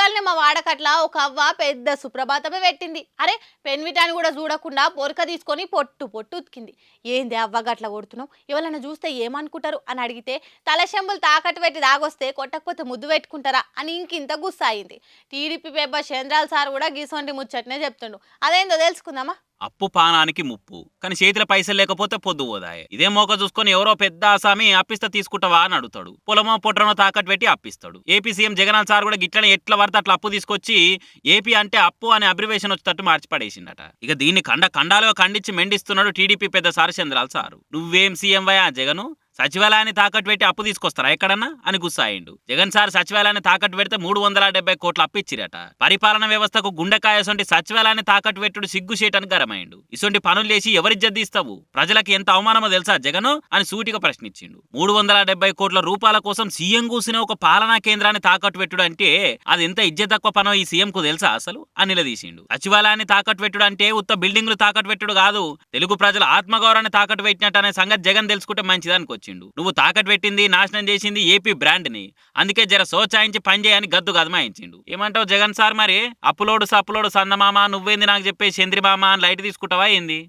చూడగానే మా వాడకట్ల ఒక అవ్వ పెద్ద సుప్రభాతమే పెట్టింది. అరే పెన్విటాన్ని కూడా చూడకుండా పొరక తీసుకొని పొట్టు పొట్టు ఉతికింది. ఏంది అవ్వ గట్ల కొడుతున్నావు? ఎవరైనా చూస్తే ఏమనుకుంటారు అని అడిగితే తలశంబులు తాకట్టు పెట్టి దాగొస్తే కొట్టకపోతే ముద్దు పెట్టుకుంటారా అని ఇంకింత గుస్సాయింది. టీడీపీ పేపర్ చంద్రాల సార్ కూడా గీసొంటి ముచ్చట్నే చెప్తుండు. అదేందో తెలుసుకుందామా? అప్పు పానానికి ముప్పు. కానీ చేతిలో పైసలు లేకపోతే పొద్దు పోదాయి. ఇదే మోక చూసుకొని ఎవరో పెద్ద ఆసామి అప్పిస్తే తీసుకుంటావా అని అడుగుతాడు. పొలమో పొట్టనో తాకట్టు పెట్టి అప్పిస్తాడు ఏపీ సీఎం జగన్ సార్ కూడా గిట్లనే ఎట్ల పడితే అట్లా అప్పు తీసుకొచ్చి ఏపీ అంటే అప్పు అనే అబ్రివేషన్ వచ్చేటట్టు మార్చిపడేసిందట ఇక దీన్ని కండ కండాలో ఖండించి మెండిస్తున్నాడు టీడీపీ పెద్ద సారచంద్రాల సారు. నువ్వేం సీఎం వయా జగను? సచివాలయాన్ని తాకట్టు పెట్టి అప్పు తీసుకొస్తారా ఎక్కడన్నా? అని గుస్సాయిండు. జగన్ సార్ సచివాలయాన్ని తాకట్టు పెడితే మూడు వందల డెబ్బై కోట్లు అప్పిచ్చిరట పరిపాలన వ్యవస్థకు గుండెకాయసొంటి సచివాలయాన్ని తాకట్టు పెట్టుడు సిగ్గు గరమైండు. ఇసొంటి పనులు చేసి ఎవరి ఇస్తావు ప్రజలకు ఎంత అవమానమో తెలుసా జగన్? అని సూటిగా ప్రశ్నించిండు. మూడు వందల డెబ్బై కోట్ల రూపాయల కోసం సీఎం కూసిన ఒక పాలనా కేంద్రాన్ని తాకట్టు పెట్టుడు అంటే అది ఎంత ఇజ్జ తక్కువ పనో ఈ సీఎం కు తెలుసా అసలు? అని నిలదీసిండు. సచివాలయాన్ని తాకట్టు పెట్టుడు అంటే ఉత్త బిల్డింగ్లు తాకట్టు పెట్టుడు కాదు తెలుగు ప్రజల ఆత్మగౌరవాన్ని తాకట్టు పెట్టినట్టు అనే సంగతి జగన్ తెలుసుకుంటే మంచిదానికి వచ్చిండు నువ్వు తాకట్టు పెట్టింది నాశనం చేసింది ఏపీ బ్రాండ్ని అందుకే జర సోచాయించి పనిచేయని గద్దు గదమాయించిండు. ఏమంటావు జగన్ సార్ మరి? అప్పులోడు సప్పులోడు సందమామ నువ్వేంది నాకు చెప్పే చంద్రిమామ అని లైట్ తీసుకుంటావా ఏంది?